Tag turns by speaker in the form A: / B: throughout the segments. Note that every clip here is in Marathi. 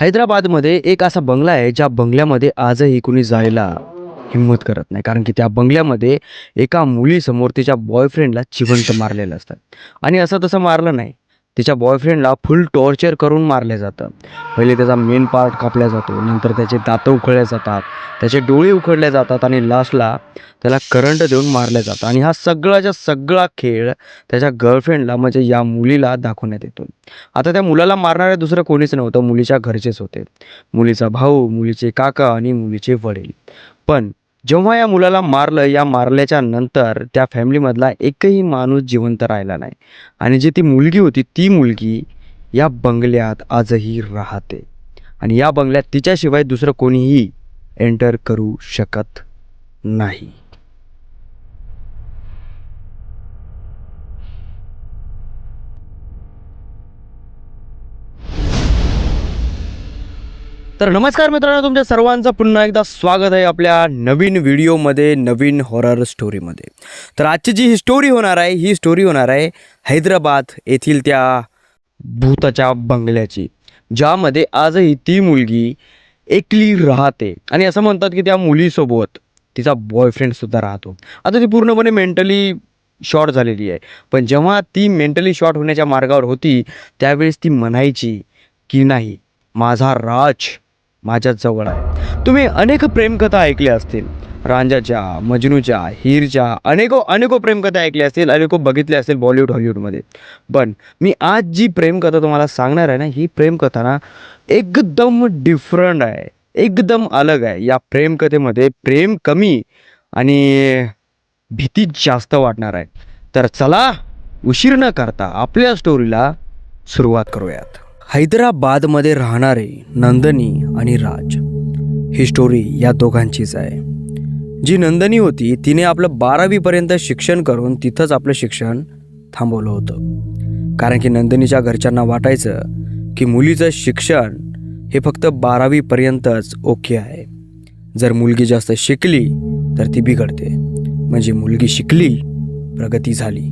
A: हैदराबादमध्ये एक असा बंगला आहे ज्या बंगल्यामध्ये आजही कुणी जायला हिंमत करत नाही. कारण की त्या बंगल्यामध्ये एका मुलीसमोर तिच्या बॉयफ्रेंडला जिवंत मारलेलं असतात आणि असं तसं मारलं नाही. तिच्या बॉयफ्रेंडला फुल टॉर्चर करून मारलं जातं. पहिले त्याचा मेन पार्ट कापला जातो नंतर त्याचे दातं उखळले जातात त्याचे डोळे उखडले जातात आणि लास्टला त्याला करंट देऊन मारलं जातं. आणि हा सगळाच्या सगळा खेळ त्याच्या गर्लफ्रेंडला म्हणजे या मुलीला दाखवण्यात येतो. आता त्या मुलाला मारणारे दुसरं कोणीच नव्हतं मुलीच्या घरचेच होते. मुलीचा भाऊ मुलीचे काका आणि मुलीचे वडील. पण जेव्हा या मुलाला मारलं या मारल्याच्या नंतर त्या फॅमिलीमधला एकही माणूस जिवंत राहिला नाही. आणि जी ती मुलगी होती ती मुलगी या बंगल्यात आजही राहते. आणि या बंगल्यात तिच्याशिवाय दुसरं कोणीही एंटर करू शकत नाही. तर नमस्कार मित्रांनो तुमच्या सर्वांचं पुन्हा एकदा स्वागत आहे आपल्या नवीन व्हिडिओमध्ये नवीन हॉरर स्टोरीमध्ये तर आजची जी ही स्टोरी होणार आहे ही स्टोरी होणार आहे हैदराबाद येथील त्या भूताच्या बंगल्याची ज्यामध्ये आजही ती मुलगी एकली राहते. आणि असं म्हणतात की त्या मुलीसोबत तिचा बॉयफ्रेंडसुद्धा राहतो. आता ती पूर्णपणे मेंटली शॉर्ट झालेली आहे. पण जेव्हा ती मेंटली शॉर्ट होण्याच्या मार्गावर होती त्यावेळेस ती म्हणायची की नाही माझा राज माझ्या जवळ आहे. तुम्ही अनेक प्रेमकथा ऐकल्या असतील. रांजाच्या मजनूच्या हीरच्या अनेको अनेको प्रेमकथा ऐकल्या असतील अनेको बघितल्या असतील बॉलिवूड हॉलिवूडमध्ये पण मी आज जी प्रेमकथा तुम्हाला सांगणार आहे ना ही प्रेमकथा ना एकदम डिफरंट आहे. एकदम अलग आहे. या प्रेमकथेमध्ये प्रेम कमी आणि भीती जास्त वाटणार आहे. तर चला उशीर न करता आपल्या स्टोरीला सुरुवात करूयात. हैदराबादमध्ये राहणारे नंदनी आणि राज. ही स्टोरी या दोघांचीच आहे. जी नंदनी होती तिने आपलं बारावीपर्यंत शिक्षण करून तिथंच आपलं शिक्षण थांबवलं होतं. कारण की नंदनीच्या घरच्यांना वाटायचं की मुलीचं शिक्षण हे फक्त बारावीपर्यंतच ओके आहे. जर मुलगी जास्त शिकली तर ती बिघडते. म्हणजे मुलगी शिकली प्रगती झाली.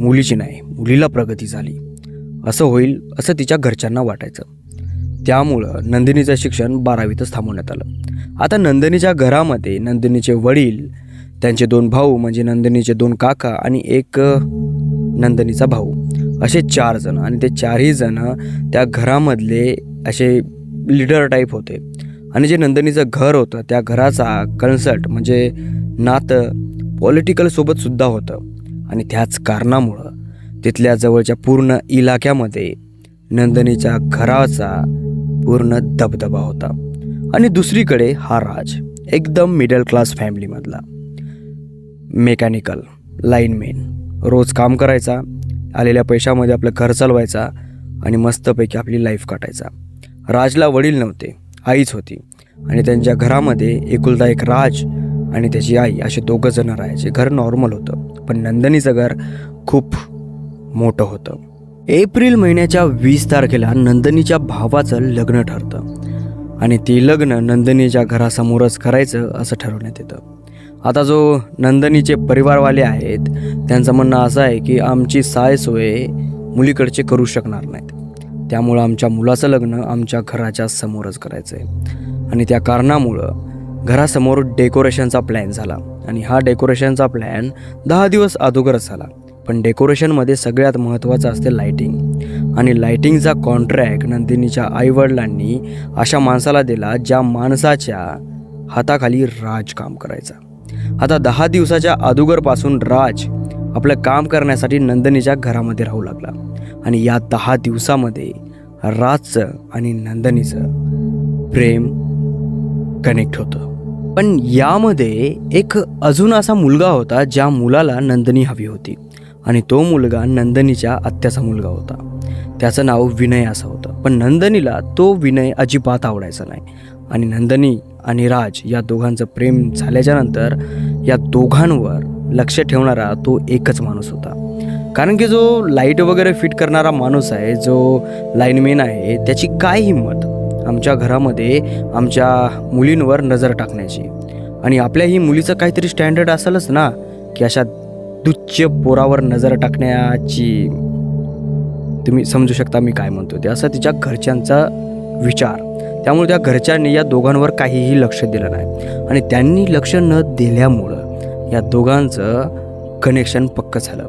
A: मुलीची नाही मुलीला प्रगती झाली. असं होईल असं तिच्या घरच्यांना वाटायचं. त्यामुळं नंदिनीचं शिक्षण बारावीतच थांबवण्यात आलं. आता नंदिनीच्या घरामध्ये नंदिनीचे वडील त्यांचे दोन भाऊ म्हणजे नंदिनीचे दोन काका आणि एक नंदिनीचा भाऊ. असे चार जण आणि ते चारही जण त्या घरामधले असे लिडर टाईप होते. आणि जे नंदिनीचं घर होतं त्या घराचा कन्सल्ट म्हणजे नातं पॉलिटिकलसोबतसुद्धा होतं. आणि त्याच कारणामुळं तिथल्या जवळच्या पूर्ण इलाक्यामध्ये नंदनीच्या घराचा पूर्ण दबदबा होता. आणि दुसरीकडे हा राज एकदम मिडल क्लास फॅमिलीमधला मेकॅनिकल लाईनमॅन रोज काम करायचा आलेल्या पैशामध्ये आपलं घर चालवायचा आणि मस्तपैकी आपली लाईफ काटायचा. राजला वडील नव्हते आईच होती. आणि त्यांच्या घरामध्ये एकुलता एक राज आणि त्याची आई असे दोघं जण राहायचे. घर नॉर्मल होतं पण नंदनीचं घर खूप मोठं होतं. एप्रिल महिन्याच्या वीस तारखेला नंदनीच्या भावाचं लग्न ठरतं. आणि ते लग्न नंदनीच्या घरासमोरच करायचं असं ठरवण्यात येतं. आता जो नंदनीचे परिवारवाले आहेत त्यांचं म्हणणं असं आहे की आमची सायसोय मुलीकडचे करू शकणार नाहीत. त्यामुळं आमच्या मुलाचं लग्न आमच्या घराच्या समोरच करायचं आहे आणि त्या कारणामुळं घरासमोर डेकोरेशनचा प्लॅन झाला. आणि हा डेकोरेशनचा प्लॅन दहा दिवस अगोदरच झाला. पण डेकोरेशनमध्ये सगळ्यात महत्त्वाचं असते लाईटिंग आणि लाईटिंगचा कॉन्ट्रॅक्ट नंदिनीच्या आईवडिलांनी अशा माणसाला दिला ज्या माणसाच्या हाताखाली राज काम करायचा. आता दहा दिवसाच्या अदुगरपासून राज आपलं काम करण्यासाठी नंदनीच्या घरामध्ये राहू लागला. आणि या दहा दिवसामध्ये राजचं आणि नंदनीचं प्रेम कनेक्ट होतं. पण यामध्ये एक अजून असा मुलगा होता ज्या मुलाला नंदनी हवी होती. आणि तो मुलगा नंदनीच्या आत्याचा मुलगा होता. त्याचं नाव विनय असं होतं. पण नंदनीला तो विनय अजिबात आवडायचा नाही. आणि नंदनी आणि राज या दोघांचं प्रेम झाल्याच्यानंतर या दोघांवर लक्ष ठेवणारा तो एकच माणूस होता. कारण की जो लाइट वगैरे फिट करणारा माणूस आहे जो लाईनमॅन आहे त्याची काय हिंमत? आमच्या घरामध्ये आमच्या मुलींवर नजर टाकण्याची. आणि आपल्या ही मुलीचं काहीतरी स्टँडर्ड असेलच ना की अशा तुच्छ पोरावर नजर टाकण्याची तुम्ही समजू शकता मी काय म्हणतो ते असं तिच्या घरच्यांचा विचार. त्यामुळे त्या घरच्यांनी या दोघांवर काहीही लक्ष दिलं नाही. आणि त्यांनी लक्ष न दिल्यामुळं या दोघांचं कनेक्शन पक्क झालं.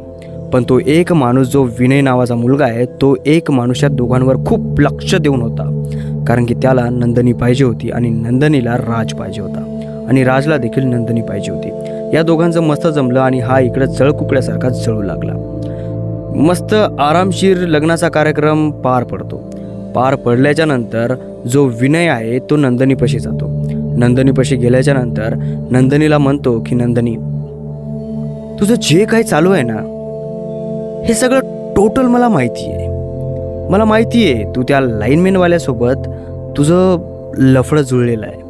A: पण तो एक माणूस जो विनय नावाचा मुलगा आहे तो एक माणूस या दोघांवर खूप लक्ष देऊन होता. कारण की त्याला नंदनी पाहिजे होती आणि नंदनीला राज पाहिजे होता. आणि राजला देखील नंदनी पाहिजे होती. या दोघांचं मस्त जमलं आणि हा इकडं जळकुकड्यासारखा जळू लागला. मस्त आरामशीर लग्नाचा कार्यक्रम पार पडतो. पार पडल्याच्या नंतर जो विनय आहे तो नंदनीपाशी जातो. नंदनीपाशी गेल्याच्यानंतर नंदनीला म्हणतो की नंदनी तुझं जे काही चालू आहे ना हे सगळं टोटल मला माहिती आहे मला माहिती आहे तू त्या लाईनमॅनवाल्यासोबत तुझं लफडं जुळलेलं आहे.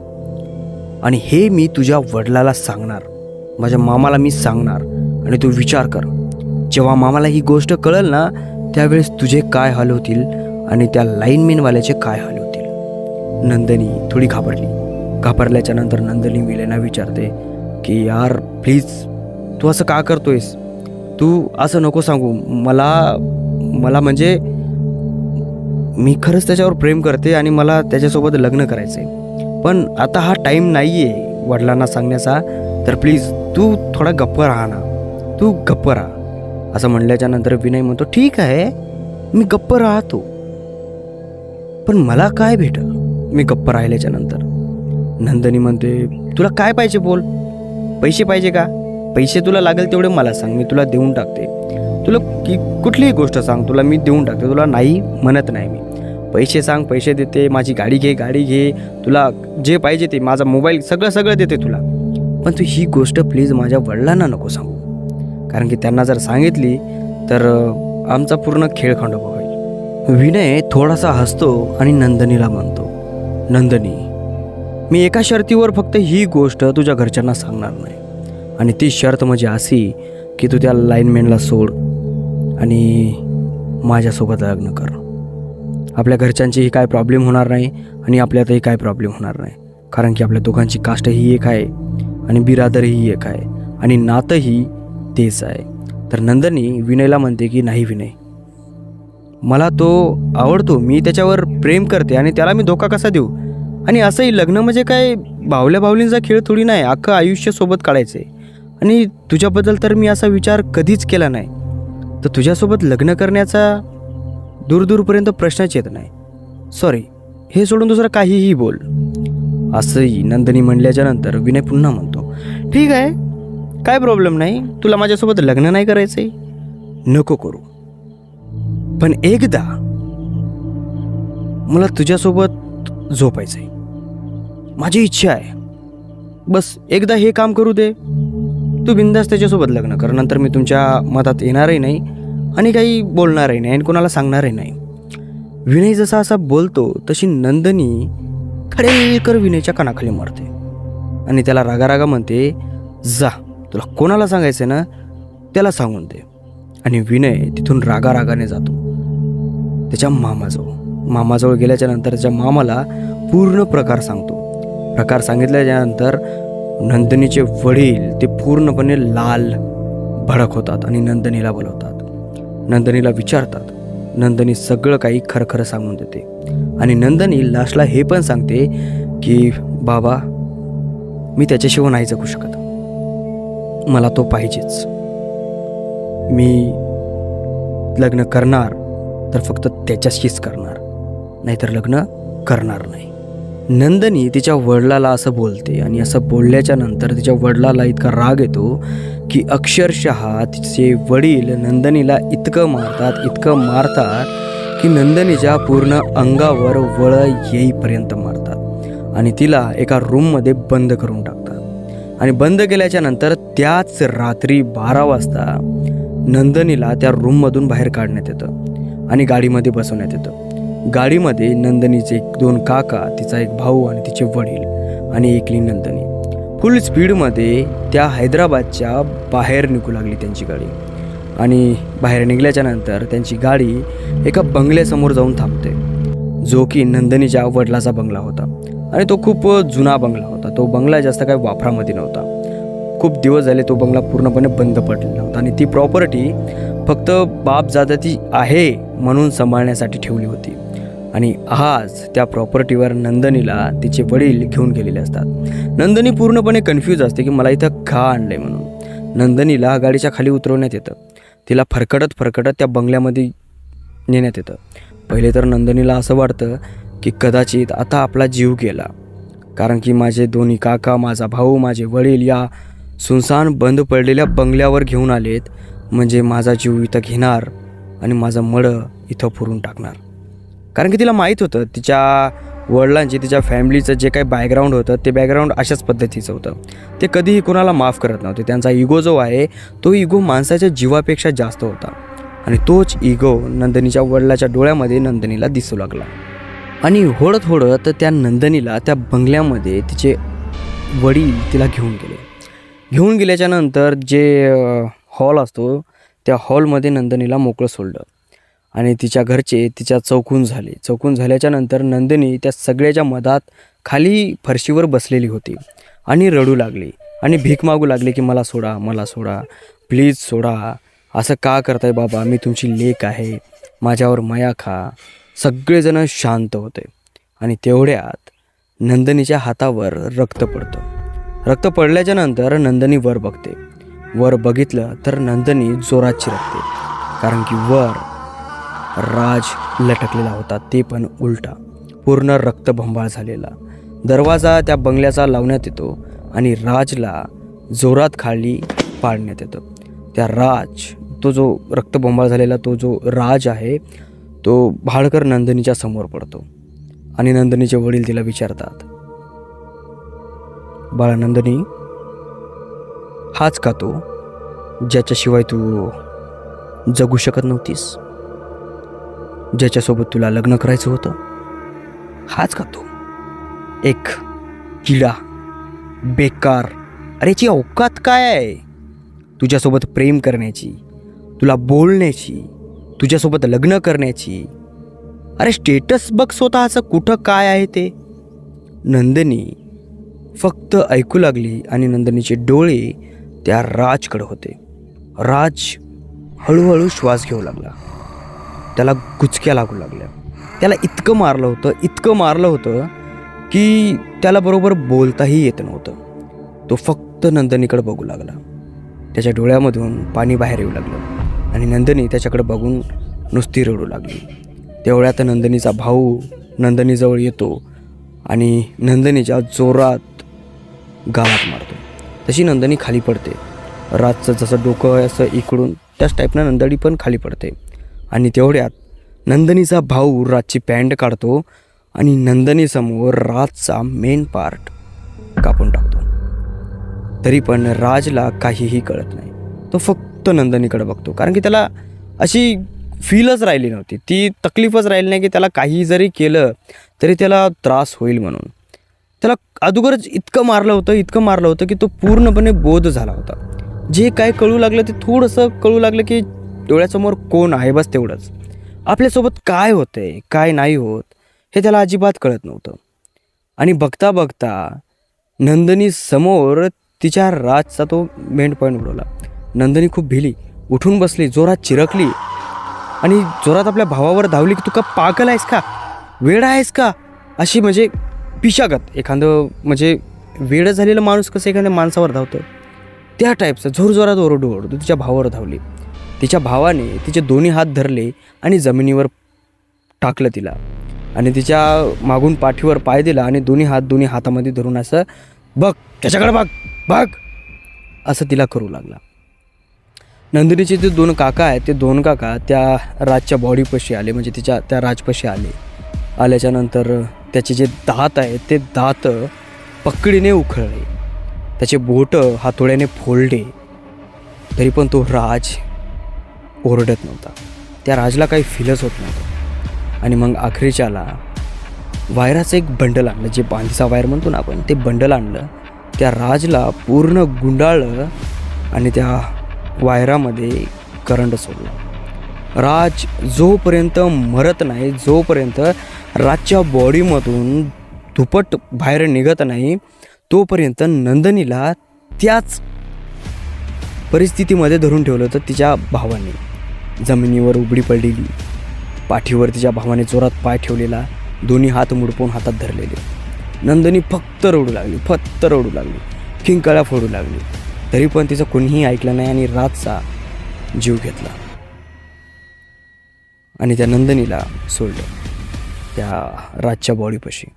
A: आणि हे मी तुझ्या वडिलाला सांगणार. माझ्या मामाला मी सांगणार आणि तू विचार कर. जेव्हा मामाला ही गोष्ट कळेल ना त्यावेळेस तुझे काय हाल होतील आणि त्या लाईनमॅनवाल्याचे काय हाल होतील. नंदनी थोडी घाबरली. घाबरल्याच्या नंतर नंदनी विलेना विचारते की यार प्लीज तू असं का करतोयस? तू असं नको सांगू. मला मला म्हणजे मी खरंच त्याच्यावर प्रेम करते आणि मला त्याच्यासोबत लग्न करायचं आहे पण आता हा टाईम नाही आहे वडिलांना सांगण्याचा. तर प्लीज तू थोडा गप्प राहा ना. तू गप्प राहा. असं म्हणल्याच्या नंतर विनय म्हणतो ठीक आहे मी गप्प राहतो. पण मला काय भेटल? मी गप्प राहिल्याच्या नंतर. नंदनी म्हणते तुला काय पाहिजे बोल? पैसे पाहिजे का? पैसे तुला लागेल तेवढे मला सांग मी तुला देऊन टाकते. तुला की कुठलीही गोष्ट सांग तुला मी देऊन टाकते तुला नाही म्हणत नाही मी. पैसे सांग पैसे देते माझी गाडी घे गाडी घे तुला जे पाहिजे ते माझा मोबाईल सगळं सगळं देते तुला. पण तू ही गोष्ट प्लीज माझ्या वडिलांना नको सांगू. कारण की त्यांना जर सांगितली तर आमचा पूर्ण खेळ खंडोबा होईल विनय थोडासा हसतो आणि नंदनीला म्हणतो नंदनी मी एका शर्तीवर फक्त ही गोष्ट तुझ्या घरच्यांना सांगणार नाही. आणि ती शर्त म्हणजे अशी की तू त्या लाईनमॅनला सोड आणि माझ्यासोबत लग्न कर. आपल्या घरच्यांचीही काय प्रॉब्लेम होणार नाही आणि आपल्यातही काय प्रॉब्लेम होणार नाही. कारण की आपल्या दोघांची कास्ट ही एक आहे. आणि बिरादरही एक आहे आणि नातंही तेच आहे. तर नंदनी विनयला म्हणते की नाही विनय मला तो आवडतो. मी त्याच्यावर प्रेम करते आणि त्याला मी धोका कसा देऊ? आणि असंही लग्न म्हणजे काय? बावल्या बावलींचा खेळ थोडी नाही अख्खं आयुष्य सोबत काढायचं आहे आणि तुझ्याबद्दल तर मी असा विचार कधीच केला नाही. तर तुझ्यासोबत लग्न करण्याचा दूरदूरपर्यंत प्रश्नच येत नाही. सॉरी हे सोडून दुसरं काहीही बोल. असंही नंदनी म्हणल्याच्यानंतर विनय पुन्हा म्हणतो. ठीक आहे. काय प्रॉब्लेम नाही. तुला माझ्यासोबत लग्न नाही करायचंय? नको करू. पण एकदा मला तुझ्यासोबत झोपायचंय. माझी इच्छा आहे. बस एकदा हे काम करू दे. तू बिंदास त्याच्यासोबत लग्न कर नंतर मी तुमच्या मतात येणारही नाही आणि काही बोलणारही नाही आणि कोणाला सांगणारही नाही. विनय जसा असा बोलतो तशी नंदनी खडेकर विनयच्या कानाखाली मरते. आणि त्याला रागारागा म्हणते जा तुला कोणाला सांगायचं ना त्याला सांगून दे आणि विनय तिथून रागारागाने जातो. त्याच्या मामाजवळ. मामाजवळ गेल्याच्यानंतर त्याच्या मामाला पूर्ण प्रकार सांगतो. प्रकार सांगितल्याच्यानंतर नंदिनीचे वडील ते पूर्णपणे लाल भडक होतात आणि नंदनीला बोलवतात. नंदनीला विचारतात. नंदनी सगळं काही खरखरं सांगून देते. आणि नंदनी लास्टला हे पण सांगते की बाबा मी त्याच्याशिवाय नाही जगू शकत. मला तो पाहिजेच. मी लग्न करणार तर फक्त त्याच्याशीच करणार. नाहीतर लग्न करणार नाही. नंदनी तिच्या वडिलाला असं बोलते आणि असं बोलल्याच्या नंतर तिच्या वडिलाला इतका राग येतो की अक्षरशः तिचे वडील नंदनीला इतकं मारतात इतकं मारतात की नंदनीच्या पूर्ण अंगावर वळ येईपर्यंत मारतात. आणि तिला एका रूममध्ये बंद करून टाकतात. आणि बंद केल्याच्यानंतर त्याच रात्री बारा वाजता नंदनीला त्या रूममधून बाहेर काढण्यात येतं आणि गाडीमध्ये बसवण्यात येतं. गाडीमध्ये नंदनीचे एक दोन काका तिचा एक भाऊ आणि तिचे वडील आणि एकली नंदनी. फुल स्पीडमध्ये त्या हैदराबादच्या बाहेर निघू लागली त्यांची गाडी. आणि बाहेर निघल्याच्या नंतर त्यांची गाडी एका बंगल्यासमोर जाऊन थांबते. जो की नंदनीच्या वडिलाचा बंगला होता. आणि तो खूप जुना बंगला होता. तो बंगला जास्त काही वापरामध्ये नव्हता. खूप दिवस झाले तो बंगला पूर्णपणे बंद पडलेला होता. आणि ती प्रॉपर्टी फक्त बाप जादाची आहे म्हणून सांभाळण्यासाठी ठेवली होती. आणि आज त्या प्रॉपर्टीवर नंदनीला तिचे वडील घेऊन गेलेले असतात. नंदनी पूर्णपणे कन्फ्यूज असते की मला इथं का आहे म्हणून. नंदनीला गाडीच्या खाली उतरवण्यात येतं. तिला फरकटत फरकटत त्या बंगल्यामध्ये नेण्यात येतं. पहिले तर नंदनीला असं वाटतं की कदाचित आता आपला जीव गेला. कारण की माझे दोन्ही काका माझा भाऊ माझे वडील या सुनसान बंद पडलेल्या बंगल्यावर घेऊन आलेत. म्हणजे माझा जीव इथं घेणार आणि माझं मळं इथं पुरून टाकणार. कारण की तिला माहीत होतं तिच्या वडिलांची तिच्या फॅमिलीचं जे काही बॅकग्राऊंड होतं ते बॅकग्राऊंड अशाच पद्धतीचं होतं. ते कधीही कोणाला माफ करत नव्हते. त्यांचा इगो जो आहे तो इगो माणसाच्या जीवापेक्षा जास्त होता. आणि तोच इगो नंदनीच्या वडिलाच्या डोळ्यामध्ये नंदनीला दिसू लागला. आणि होडत होडत त्या नंदनीला त्या बंगल्यामध्ये तिचे वडील तिला घेऊन गेले. घेऊन गेल्याच्यानंतर जे हॉल असतो त्या हॉलमध्ये नंदनीला मोकळं सोडलं. आणि तिच्या घरचे तिच्या चौकून झाले. चौकून झाल्याच्यानंतर नंदिनी त्या सगळ्याच्या मधात खाली फरशीवर बसलेली होती आणि रडू लागली. आणि भीक मागू लागली की मला सोडा मला सोडा प्लीज सोडा. असं का करताय बाबा? मी तुमची लेक आहे. माझ्यावर माया खा. सगळेजण शांत होते आणि तेवढ्यात नंदनीच्या हातावर रक्त पडतं. रक्त पडल्याच्या नंतर नंदनी वर बघते. वर बघितलं तर नंदनी जोरात चिरकते. कारण की वर राज लटकलेला होता ते पण उलटा. पूर्ण रक्तभंबाळ झालेला. दरवाजा त्या बंगल्याचा लावण्यात येतो आणि राजला जोरात खाली पाडण्यात येतं. त्या राज तो जो रक्तबंबाळ झालेला तो जो राज आहे तो भाडकर नंदिनीच्या समोर पडतो आणि नंदिनीचे वडील तिला विचारतात बाळा नंदिनी हाच का तो ज्याच्याशिवाय तू जगू शकत नव्हतीस? ज्याच्यासोबत तुला लग्न करायचं होतं? हाच का तो? एक किडा बेकार अरे याची अवकात काय आहे? तुझ्यासोबत प्रेम करण्याची तुला बोलण्याची तुझ्यासोबत लग्न करण्याची? अरे स्टेटस बघ स्वतःचं कुठं काय आहे ते. नंदिनी फक्त ऐकू लागली आणि नंदिनीचे डोळे त्या राजकडे होते. राज हळूहळू श्वास घेऊ लागला. त्याला गुचक्या लागू लागल्या. त्याला इतकं मारलं होतं इतकं मारलं होतं की त्याला बरोबर बोलताही येत नव्हतं. तो फक्त नंदनीकडे बघू लागला. त्याच्या डोळ्यामधून पाणी बाहेर येऊ लागलं. आणि नंदनी त्याच्याकडे बघून नुसती रडू लागली. तेवढ्यात नंदनीचा भाऊ नंदनीजवळ येतो आणि नंदनीच्या जोरात गावात मारतो. तशी नंदनी खाली पडते. रातचं जसं डोकं आहे असं इकडून त्याच टाईपनं नंदनी पण खाली पडते. आणि तेवढ्यात नंदनीचा भाऊ रातची पॅन्ट काढतो आणि नंदनीसमोर राजचा मेन पार्ट कापून टाकतो. तरी पण राजला काहीही कळत नाही. तो फक्त नंदनीकडे बघतो. कारण की त्याला अशी फीलच राहिली नव्हती. ती तकलीफच राहिली नाही की त्याला काही जरी केलं तरी त्याला त्रास होईल म्हणून. त्याला अगोदरच इतकं मारलं होतं इतकं मारलं होतं की तो पूर्णपणे बोध झाला होता. जे काय कळू लागलं ते थोडंसं कळू लागलं की डोळ्यासमोर कोण आहे बस तेवढंच. आपल्यासोबत काय होतंय काय नाही होत हे त्याला अजिबात कळत नव्हतं. आणि बघता बघता नंदनी समोर तिच्या राजचा तो मेंढपॉईंट उडवला. नंदनी खूप भिली उठून बसली जोरात चिरकली. आणि जोरात आपल्या भावावर धावली की तू का पागल आहेस का? वेळ आहेस का? अशी म्हणजे पिशागत एखादं म्हणजे वेळ झालेलं माणूस कसं एखाद्या माणसावर धावतं त्या टाईपचं जोरजोरात ओरडू ओरडू तिच्या भावावर धावली. तिच्या भावाने तिचे दोन्ही हात धरले आणि जमिनीवर टाकलं तिला. आणि तिच्या मागून पाठीवर पाय दिला आणि दोन्ही हात दोन्ही हातामध्ये धरून असं बघ त्याच्याकडे बघ बघ. असं तिला करू लागला. नंदिनीचे जे दोन काका आहेत ते दोन काका त्या राजच्या बॉडीपाशी आले म्हणजे तिच्या त्या राजपाशी आले. आल्याच्यानंतर त्याचे जे दात आहेत ते दात पकडीने उखळले. त्याचे बोट हातोड्याने फोडले. तरी पण तो राज ओरडत नव्हता. त्या राजला काही फीलच होत नव्हतं. आणि मग आखरीच्याला वायराचं एक बंडल आणलं जे बांधीचा वायर म्हणतो ना आपण ते बंडल आणलं. त्या राजला पूर्ण गुंडाळलं आणि त्या वायरामध्ये करंट सोडला. राज जोपर्यंत मरत नाही जोपर्यंत राजच्या बॉडीमधून धुपट बाहेर निघत नाही तोपर्यंत नंदनीला त्याच परिस्थितीमध्ये धरून ठेवलं होतं तिच्या भावाने. जमिनीवर उघडी पडलेली पाठीवर तिच्या भावाने जोरात पाय ठेवलेला दोन्ही हात मुडपून हातात धरलेले. नंदनी फक्त रडू लागली फक्त रडू लागली किंकाळ्या फोडू लागली. तरी पण तिचं कुणीही ऐकलं नाही आणि रातचा जीव घेतला. आणि त्या नंदनीला सोडलं त्या रातच्या बॉडीपाशी.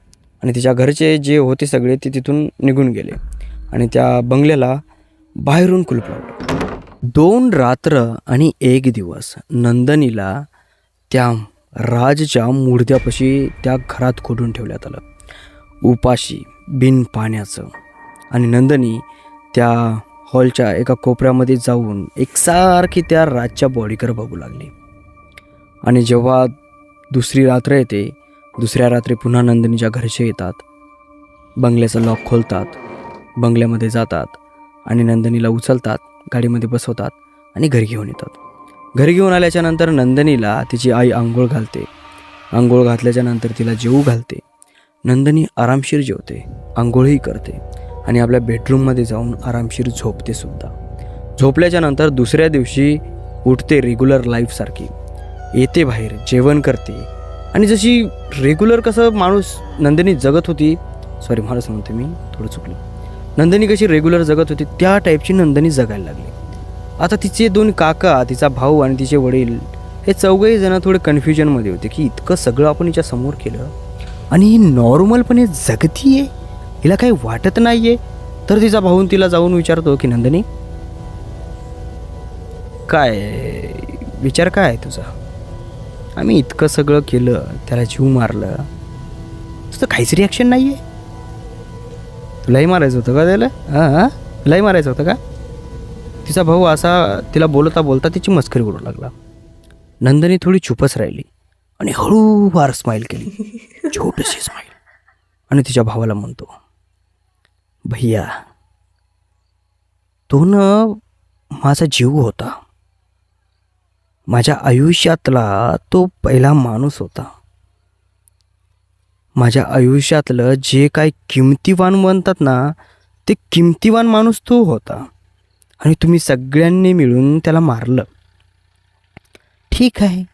A: आणि तिच्या घरचे जे होते सगळे ते तिथून निघून गेले आणि त्या बंगल्याला बाहेरून कुलूप लावलं. दोन रात्र आणि एक दिवस नंदनीला त्या राजच्या मुर्द्यापाशी त्या घरात खोडून ठेवण्यात आलं. उपाशी बिन पाण्याचं. आणि नंदनी त्या हॉलच्या एका कोपऱ्यामध्ये जाऊन एकसारखी त्या रातच्या बॉडीकडे बघू लागली. आणि जेव्हा दुसरी रात्र येते दुसऱ्या रात्री पुन्हा नंदिनीच्या घरचे येतात. बंगल्याचं लॉक खोलतात बंगल्यामध्ये जातात आणि नंदिनीला उचलतात गाडीमध्ये बसवतात आणि घरी घेऊन येतात. घरी घेऊन आल्याच्यानंतर नंदिनीला तिची आई आंघोळ घालते. आंघोळ घातल्याच्या नंतर तिला जेवू घालते. नंदिनी आरामशीर जेवते आंघोळही करते. आणि आपल्या बेडरूममध्ये जाऊन आरामशीर झोपते सुद्धा. झोपल्याच्या नंतर दुसऱ्या दिवशी उठते रेग्युलर लाईफसारखी येते बाहेर जेवण करते. आणि जशी रेग्युलर कसं माणूस नंदिनी जगत होती सॉरी मला सांगते मी थोडं चुकलं. नंदिनी कशी रेग्युलर जगत होती त्या टाईपची नंदिनी जगायला लागली. आता तिचे दोन काका तिचा भाऊ आणि तिचे वडील हे चौघही जण थोडे कन्फ्युजनमध्ये होते की इतकं सगळं आपण हिच्या समोर केलं. आणि ही नॉर्मलपणे जगती आहे हिला काही वाटत नाही आहे तर तिचा भाऊन तिला जाऊन विचारतो की नंदिनी काय विचार काय आहे तुझा? आम्ही इतकं सगळं केलं त्याला जीव मारलं. तुझं काहीच रिॲक्शन नाही आहे तुलाही मारायचं होतं का त्याला? हां हां? तुलाही मारायचं होतं का? तिचा भाऊ असा तिला बोलता बोलता तिची मस्करी उडू लागला. नंदनी थोडी चुपच राहिली आणि हळूवार स्माईल केली. छोटीशी स्माईल आणि तिच्या भावाला म्हणतो भैया तो न माझा जीव होता. माझ्या आयुष्यातला तो पहिला माणूस होता. माझ्या आयुष्यातलं जे काय किमतीवान म्हणतात ना ते किमतीवान माणूस तो होता. आणि तुम्ही सगळ्यांनी मिळून त्याला मारलं. ठीक आहे.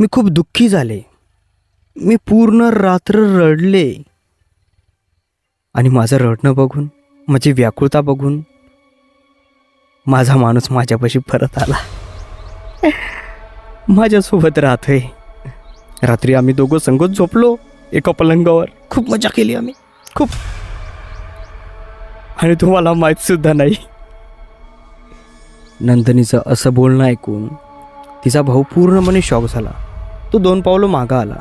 A: मी खूप दुःखी झाले. मी पूर्ण रात्र रडले. आणि माझं रडणं बघून माझी व्याकुळता बघून माझा माणूस माझ्यापाशी परत आला. माझ्यासोबत राहतोय. रात्री आम्ही दोघं संगत झोपलो एका पलंगावर. खूप मजा केली आम्ही. खूप. आणि तुम्हाला माहीत सुद्धा नाही. नंदनीचं असं बोलणं ऐकून तिचा भाऊ पूर्णपणे शॉक झाला. तो दोन पावलं मागं आला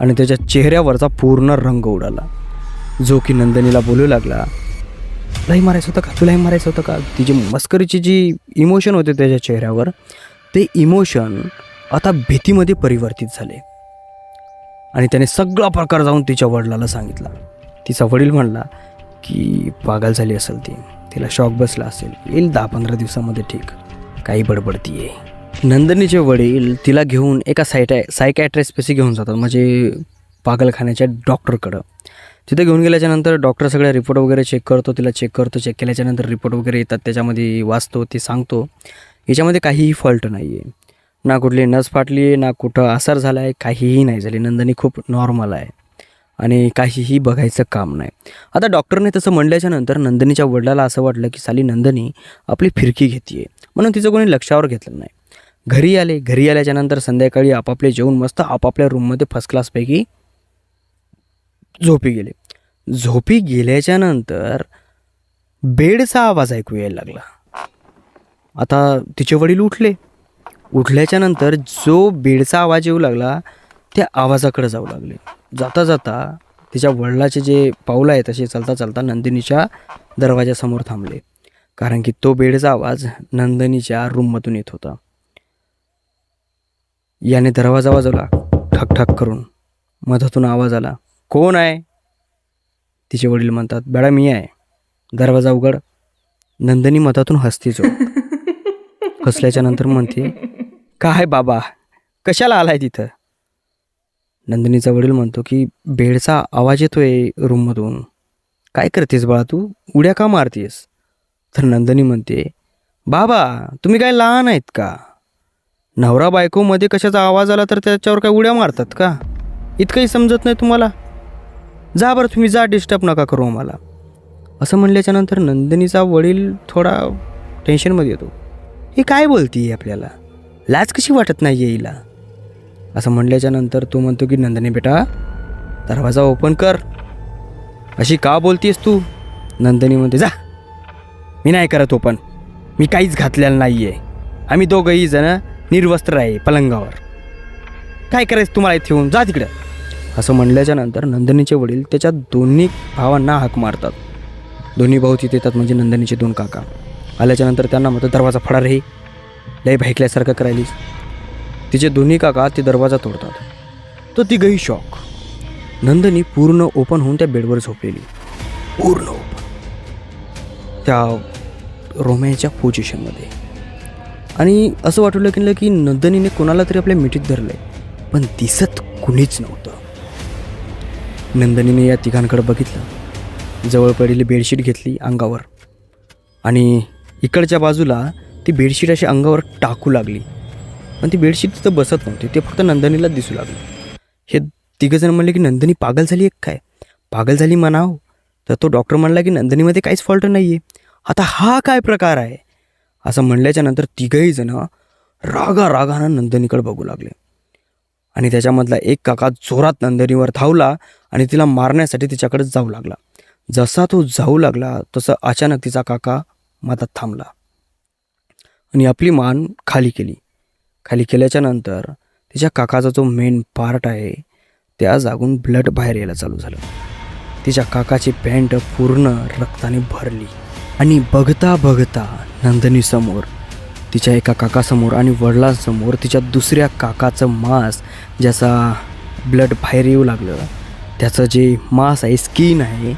A: आणि त्याच्या चेहऱ्यावरचा पूर्ण रंग उडाला. जो की नंदनीला बोलू लागला. तुलाही मारायचं होतं का? तुलाही मारायचं होतं का? तिची मस्करीची जी इमोशन होते त्याच्या चेहऱ्यावर ते इमोशन आता भीतीमध्ये परिवर्तित झाले. आणि त्याने सगळा प्रकार जाऊन तिच्या वडिलाला सांगितला. तिचा वडील म्हणला की पागल झाली असेल ती. तिला शॉक बसला असेल. येईल दहा पंधरा दिवसामध्ये ठीक. काही बडबडती आहे नंदनीचे वडील तिला घेऊन एका सायटा सायकॅट्रिस्टपाशी घेऊन जातात. म्हणजे पागलखान्याच्या डॉक्टरकडं तिथे घेऊन गेल्याच्यानंतर डॉक्टर सगळे रिपोर्ट वगैरे चेक करतो तिला चेक करतो चेक केल्याच्यानंतर रिपोर्ट वगैरे येतात त्याच्यामध्ये वाचतो ते सांगतो. याच्यामध्ये काहीही फॉल्ट नाही आहे ना कुठली नस फाटली आहे ना कुठं आसार झाला आहे काहीही नाही झाली. नंदनी खूप नॉर्मल आहे. आणि काहीही बघायचं काम नाही. आता डॉक्टरने तसं म्हणल्याच्या नंतर नंदनीच्या वडिलाला असं वाटलं की साली नंदनी आपली फिरकी घेते म्हणून तिचं कोणी लक्षावर घेतलं नाही. घरी आले. घरी आल्याच्यानंतर संध्याकाळी आपापले जेवून मस्त आपापल्या रूममध्ये फर्स्ट क्लासपैकी झोपी गेले. झोपी गेल्याच्यानंतर बेडचा आवाज ऐकू यायला लागला. आता तिचे वडील उठले. उठल्याच्या नंतर जो बेडचा आवाज येऊ लागला त्या आवाजाकडे जाऊ लागले. जाता जाता तिच्या वडिलाचे जे पावलं आहे तसे चालता चालता नंदिनीच्या दरवाजासमोर थांबले. कारण की तो बेडचा आवाज नंदिनीच्या रूममधून येत होता. याने दरवाजा वाजवला ठक ठक करून. मधातून आवाज आला कोण आहे? तिचे वडील म्हणतात बेडा मी आहे. दरवाजा उघड. नंदिनी मतातून हसते जो हसल्याच्या नंतर म्हणते काय बाबा कशाला आलाय तिथं? नंदिनीचा वडील म्हणतो की बेडचा आवाज येतोय रूममधून. काय करतेस बाळा तू? उड्या का मारतेस? तर नंदिनी म्हणते बाबा तुम्ही काय लहान आहेत का? नवरा बायकोमध्ये कशाचा आवाज आला तर त्याच्यावर काय उड्या मारतात का? इतकंही समजत नाही तुम्हाला? जा बरं तुम्ही जा डिस्टर्ब नका करू आम्हाला. असं म्हणल्याच्या नंतर नंदिनीचा वडील थोडा टेन्शनमध्ये येतो. ही काय बोलती आपल्याला? लाज कशी वाटत नाही येईला असं म्हणल्याच्या नंतर तो म्हणतो की नंदिनी बेटा दरवाजा ओपन कर. अशी का बोलतीयस तू? नंदिनी म्हणते जा. मी नाही करत ओपन मी काहीच घातलेलं नाही आहे आम्ही दोघंही जण निर्वस्त्र आहे पलंगावर. काय करायचं तुम्हाला इथे येऊन? जा तिकडं. असं म्हणल्याच्या नंतर नंदिनीचे वडील त्याच्या दोन्ही भावांना हाक मारतात. दोन्ही भाऊ तिथे येतात म्हणजे नंदिनीचे दोन काका. आल्याच्यानंतर त्यांना म्हणतात दरवाजा फडा रे लय भाईकल्यासारखं करायलीस. तिचे दोन्ही काका ते दरवाजा तोडतात. तो तिघही शॉक नंदिनी पूर्ण ओपन होऊन त्या बेडवर झोपलेली. पूर्ण ओपन. त्या रोम्याच्या पोझिशनमध्ये आणि असं वाटलं की की नंदनीने कोणाला तरी आपल्या मिठीत धरलंय. पण दिसत कुणीच नव्हतं. नंदनीने या तिघांकडे बघितलं. जवळ पडलेली बेडशीट घेतली अंगावर. आणि इकडच्या बाजूला ती बेडशीट अशी अंगावर टाकू लागली. पण ती बेडशीट तिथं बसत नव्हती ते फक्त नंदनीला दिसू लागली. हे तिघंजण म्हणले की नंदनी पागल झाली एक काय? पागल झाली म्हणाव? तर तो डॉक्टर म्हणला की नंदनीमध्ये काहीच फॉल्ट नाही आहे आता हा काय प्रकार आहे? असं म्हणल्याच्या नंतर तिघही जण रागा रागानं नंदनीकडे बघू लागले. आणि त्याच्यामधला एक काका जोरात नंदिनीवर धावला आणि तिला मारण्यासाठी तिच्याकडे जाऊ लागला. जसा तो जाऊ लागला तसं अचानक तिचा काका मधात थांबला आणि आपली मान खाली केली. खाली केल्याच्यानंतर तिच्या काकाचा जो मेन पार्ट आहे त्या जागून ब्लड बाहेर यायला चालू झालं. तिच्या काकाची पॅन्ट पूर्ण रक्ताने भरली. आणि बघता बघता नंदनी समोर तिच्या एका काकासमोर आणि वडिलांसमोर तिच्या दुसऱ्या काकाचं मांस ज्याचा ब्लड बाहेर येऊ लागलं त्याचं जे मांस आहे स्किन आहे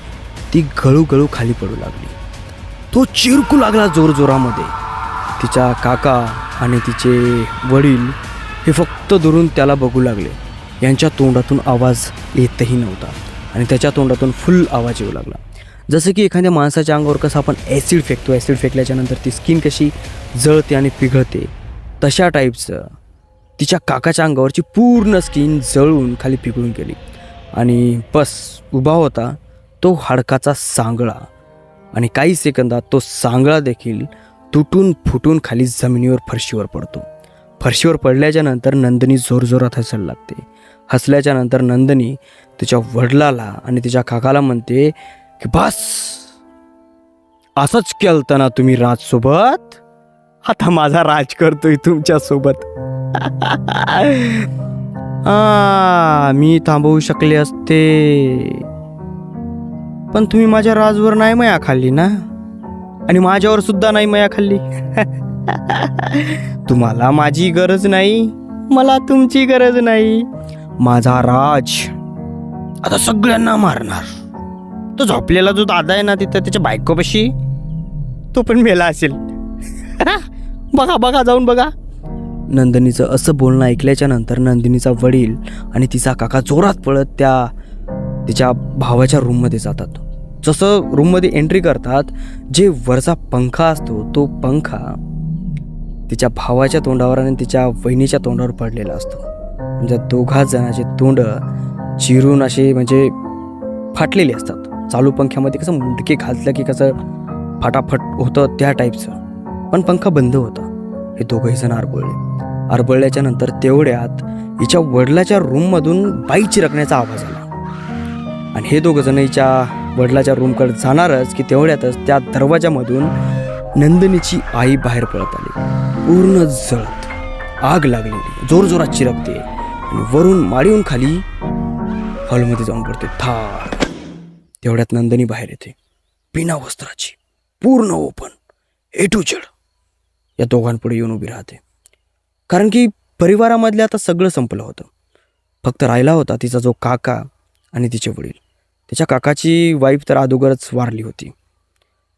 A: ती गळू गळू खाली पडू लागली. तो चिरकू लागला जोरजोरामध्ये तिच्या काका आणि तिचे वडील हे फक्त दुरून त्याला बघू लागले. यांच्या तोंडातून आवाज येतही नव्हता आणि त्याच्या तोंडातून फुल आवाज येऊ लागला. जसं की एखाद्या माणसाच्या अंगावर कसं आपण ॲसिड फेकतो ॲसिड फेकल्याच्यानंतर ती स्किन कशी जळते आणि पिघळते तशा टाईपचं तिच्या काकाच्या अंगावरची पूर्ण स्किन जळून खाली पिघळून गेली. आणि बस उभा होता तो हाडकाचा सांगळा. आणि काही सेकंदात तो सांगळा देखील तुटून फुटून खाली जमिनीवर फरशीवर पडतो. फरशीवर पडल्याच्या नंतर नंदिनी जोरजोरात हसायला लागते. हसल्याच्या नंतर नंदिनी तिच्या वडिलाला आणि तिच्या काकाला म्हणते की बस. असंच केलं ना तुम्ही राजसोबत? आता माझा राज करतोय तुमच्यासोबत. आ, मी थांबवू शकले असते. पण तुम्ही माझ्या राजवर नाही मया खाल्ली ना? आणि माझ्यावर सुद्धा नाही मया खाल्ली. तुम्हाला माझी गरज नाही मला तुमची गरज नाही. माझा राज आता सगळ्यांना मारणार. तो झोपलेला जो दादा आहे ना तिथं त्याच्या बायकोपाशी तो पण मेला असेल. बघा बघा जाऊन बघा. नंदिनीचं असं बोलणं ऐकल्याच्या नंतर नंदिनीचा वडील आणि तिचा काका जोरात पळत त्या तिच्या भावाच्या रूममध्ये जातात. जसं रूममध्ये एंट्री करतात जे वरचा पंखा असतो तो पंखा तिच्या भावाच्या तोंडावर आणि तिच्या वहिनीच्या तोंडावर पडलेला असतो. म्हणजे दोघा जणाचे तोंड चिरून असे म्हणजे फाटलेले असतात. चालू पंख्यामध्ये कसं मुंडके घातलं की कसं फाटाफट होतं त्या टाईपचं पण पंखा बंद होता. हे दोघंही जण आरबळले. आरबळल्याच्या नंतर तेवढ्यात हिच्या वडिलाच्या रूममधून बाई चिरकण्याचा आवाज आला. आणि हे दोघं जण हिच्या वडिलाच्या रूमकडे जाणारच की तेवढ्यातच त्या दरवाजामधून नंदिनीची आई बाहेर पळत आली. पूर्ण जळत. आग लागलेली. जोरजोरात चिरकते. आणि वरून माडीहून खाली हॉलमध्ये जाऊन पडते. थार तेवढ्यात नंदिनी बाहेर येते. बिना वस्त्राची पूर्ण ओपन ए टू झेड या दोघांपुढे येऊन उभी राहते. कारण की परिवारामधलं आता सगळं संपलं होतं. फक्त राहिला होता तिचा जो काका आणि तिचे वडील. त्याच्या काकाची वाईफ तर अगोदरच वारली होती.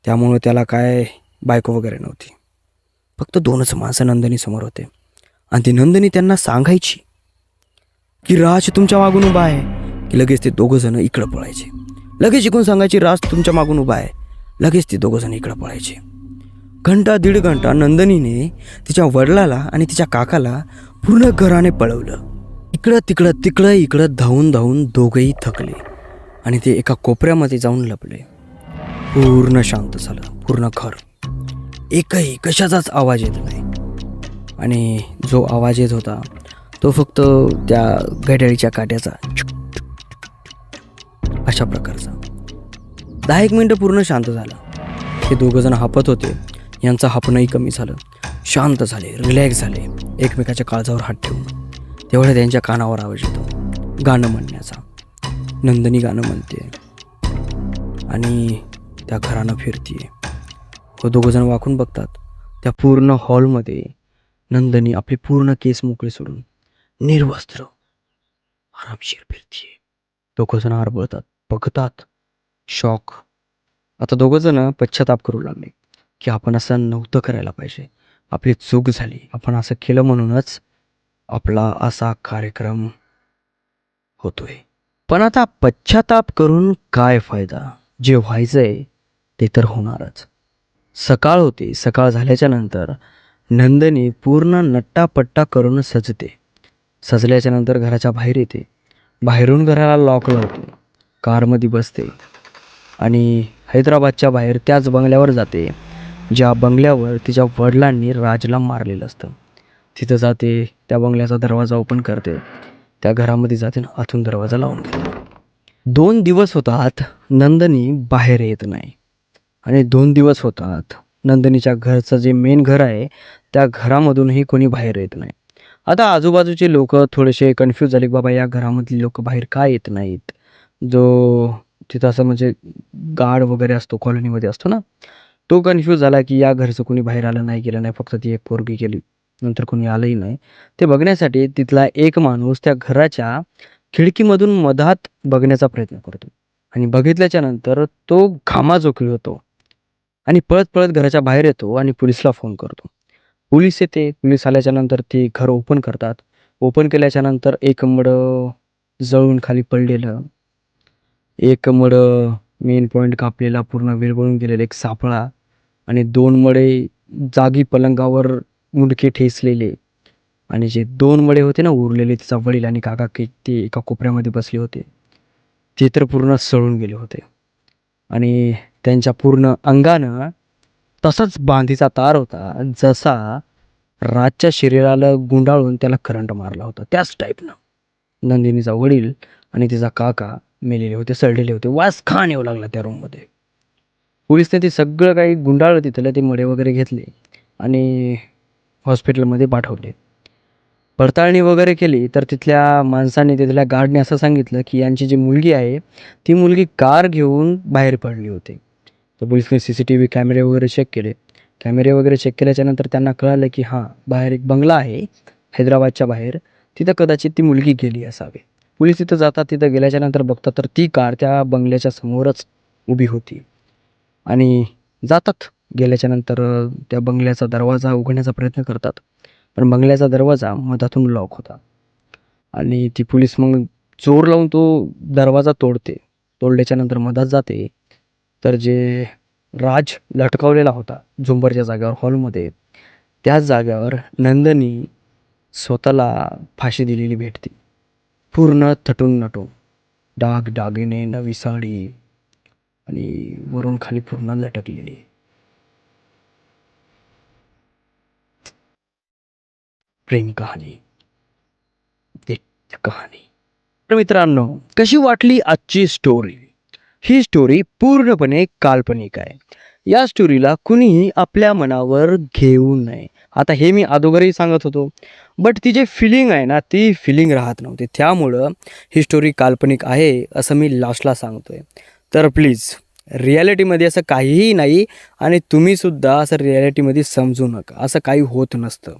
A: त्यामुळं त्याला काय बायको वगैरे नव्हती. फक्त दोनच माणसं नंदिनी समोर होते. आणि ती नंदिनी त्यांना सांगायची की राज तुमच्या मागून उभा आहे की लगेच ते दोघंजणं इकडं पळायचे. लगेच शिकून सांगायची रास तुमच्या मागून उभा आहे. लगेच ती दोघं जण इकडं पळायचे. घंटा दीड घंटा नंदनीने तिच्या वडिलाला आणि तिच्या काकाला पूर्ण घराने पळवलं. इकडं तिकडं तिकडं इकडं धावून धावून दोघंही थकले आणि ते एका कोपऱ्यामध्ये जाऊन लपले. पूर्ण शांत झालं पूर्ण घर. एकही कशाचाच आवाज येत नाही. आणि जो आवाज येत होता तो फक्त त्या घड्याळीच्या काट्याचा. अशा प्रकारचा. दहा एक मिनटं पूर्ण शांत झालं. हे दोघंजण हापत होते. यांचं हापणंही कमी झालं. शांत झाले रिलॅक्स झाले एकमेकाच्या काळजावर हात ठेवून. तेवढ्या त्यांच्या कानावर आवाज येतो. गाणं म्हणण्याचा. नंदनी गाणं म्हणते. आणि त्या घरानं फिरतीये. हो दोघंजण वाकून बघतात. त्या पूर्ण हॉलमध्ये नंदनी आपले पूर्ण केस मोकळे सोडून निर्वस्त्र आरामशीर फिरतीये. दोघंजण आरबळतात बघतात. शॉक. आता दोघं जण पश्चाताप करू लागले की आपण असं नव्हतं करायला पाहिजे. आपली चूक झाली. आपण असं केलं म्हणूनच आपला असा कार्यक्रम होतोय. पण आता पश्चाताप करून काय फायदा? जे व्हायचंय ते तर होणारच. सकाळ होते. सकाळ झाल्याच्यानंतर नंदनी पूर्ण नट्टापट्टा करून सजते. सजल्याच्या नंतर घराच्या बाहेर येते. बाहेरून घराला लॉक लावते. कारमध्ये बसते आणि हैदराबादच्या बाहेर त्याच बंगल्यावर जाते ज्या बंगल्यावर तिच्या वडिलांनी राजला मारलेलं असतं. तिथं जाते त्या बंगल्याचा दरवाजा ओपन करते त्या घरामध्ये जाते ना आतून दरवाजा लावून घेते. दोन दिवस होतात नंदनी बाहेर येत नाही. आणि दोन दिवस होतात नंदनीच्या घरचं जे मेन घर आहे त्या घरामधूनही कोणी बाहेर येत नाही. आता आजूबाजूचे लोक थोडेसे कन्फ्यूज झाले की बाबा या घरामधली लोक बाहेर का येत नाहीत? जो तिथं असं म्हणजे गार्ड वगैरे असतो कॉलनीमध्ये असतो ना तो कन्फ्यूज झाला की या घरचं कोणी बाहेर आलं नाही गेलं नाही फक्त ती एक पोरगी गेली नंतर कोणी आलंही नाही. ते बघण्यासाठी तिथला एक माणूस त्या घराच्या खिडकीमधून मधात बघण्याचा प्रयत्न करतो. आणि बघितल्याच्या नंतर तो घामाजोखी होतो. आणि पळत पळत घराच्या बाहेर येतो आणि पोलिसला फोन करतो. पोलीस येते पोलीस आल्याच्यानंतर ते घर ओपन करतात. ओपन केल्याच्यानंतर एक मड जळून खाली पडलेलं एक मडं मेन पॉईंट कापलेला पूर्ण विरघळून गेलेला एक सापळा आणि दोन मडे जागी पलंगावर मुंडके ठेचलेले. आणि जे दोन मडे होते ना उरलेले तिचा वडील आणि काका के ते एका कोपऱ्यामध्ये बसले होते. ते तर पूर्ण सळून गेले होते. आणि त्यांच्या पूर्ण अंगानं तसाच बांधीचा तार होता जसा राजच्या शरीराला गुंडाळून त्याला करंट मारला होता. त्याच टाईपनं नंदिनीचा वडील आणि तिचा काका मेलेले होते सडलेले होते. वास खाण येऊ लागला त्या रूममध्ये पोलिसने ते सगळं काही गुंडाळलं तिथलं ते मडे वगैरे घेतले आणि हॉस्पिटलमध्ये पाठवले. पडताळणी वगैरे केली तर तिथल्या माणसाने तिथल्या गार्डने असं सांगितलं की यांची जी मुलगी आहे ती मुलगी कार घेऊन बाहेर पडली होती. तर पोलिसने सी सी टी व्ही कॅमेरे वगैरे चेक केले. कॅमेरे वगैरे चेक केल्याच्यानंतर त्यांना कळालं की हां बाहेर एक बंगला आहे हैदराबादच्या बाहेर. तिथं कदाचित ती मुलगी गेली असावी. पोलीस तिथं जातात तिथं गेल्याच्यानंतर बघतात तर ती कार त्या बंगल्याच्या समोरच उभी होती. आणि जातात गेल्याच्यानंतर त्या बंगल्याचा दरवाजा उघडण्याचा प्रयत्न करतात. पण बंगल्याचा दरवाजा मधातून लॉक होता. आणि ती पोलीस मग जोर लावून तो दरवाजा तोडते. तोडल्याच्या नंतर मधात जाते. तर जे राज लटकवलेला होता झुंबरच्या जागेवर हॉलमध्ये त्याच जागेवर नंदनी स्वतःला फाशी दिलेली भेटते. पूर्ण थटून नटून. डाग डागिने नवी साडी आणि वरून खाली पूर्ण लटकलेली. प्रेम कहाणी. कहाणी. तर मित्रांनो कशी वाटली आजची स्टोरी ही स्टोरी पूर्णपणे काल्पनिक आहे. या स्टोरीला कुणीही आपल्या मनावर घेऊ नये. आता हे मी अगोदरही सांगत होतो. बट ती जे फिलिंग आहे ना ती फिलिंग राहत नव्हती. त्यामुळं ही स्टोरी काल्पनिक आहे असं मी लास्टला सांगतो आहे तर प्लीज रियालिटीमध्ये असं काहीही नाही आणि तुम्हीसुद्धा असं रियालिटीमध्ये समजू नका. असं काही होत नसतं.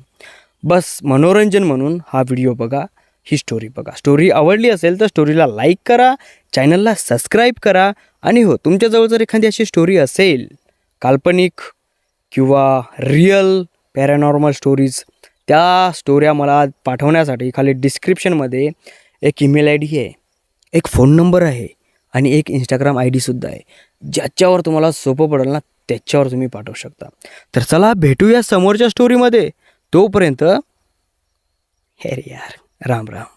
A: बस मनोरंजन म्हणून हा व्हिडिओ बघा ही स्टोरी बघा. स्टोरी आवडली असेल तर स्टोरीला लाईक करा चॅनलला सबस्क्राईब करा. आणि हो तुमच्याजवळ जर एखादी अशी स्टोरी असेल काल्पनिक किंवा रिअल पॅरानॉर्मल स्टोरीज त्या स्टोऱ्या मला पाठवण्यासाठी खाली डिस्क्रिप्शनमध्ये एक ईमेल आय डी आहे एक फोन नंबर आहे आणि एक इंस्टाग्राम आय डीसुद्धा आहे. ज्याच्यावर तुम्हाला सोपं पडेल ना त्याच्यावर तुम्ही पाठवू शकता. तर चला भेटूया समोरच्या स्टोरीमध्ये तोपर्यंत हे रे यार राम राम.